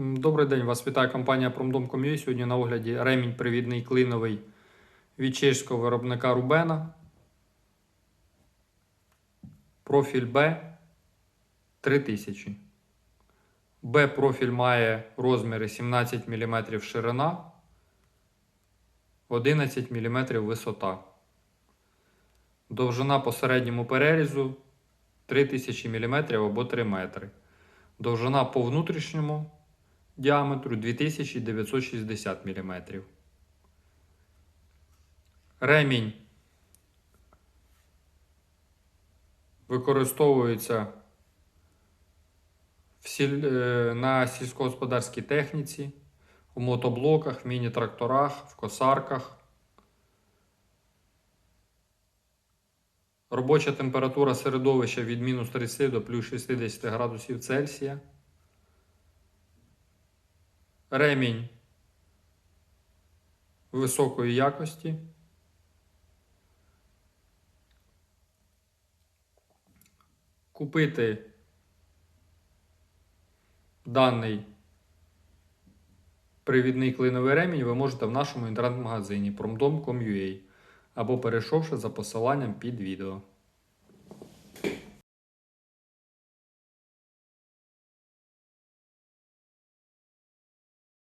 Добрий день, вас вітає компанія Promdom.com.ua. Сьогодні на огляді ремінь привідний клиновий від чеського виробника Рубена. Профіль B 3000. B профіль має розміри 17 мм ширина, 11 мм висота. Довжина по середньому перерізу 3000 мм або 3 метри. Довжина по внутрішньому діаметру 2960 мм. Ремінь використовується в сіль... е, на сільськогосподарській техніці, у мотоблоках, в міні-тракторах, в косарках. Робоча температура середовища від мінус 30 до плюс 60 градусів Цельсія. Ремінь високої якості. Купити даний привідний клиновий ремінь ви можете в нашому інтернет-магазині promdom.com.ua або перейшовши за посиланням під відео.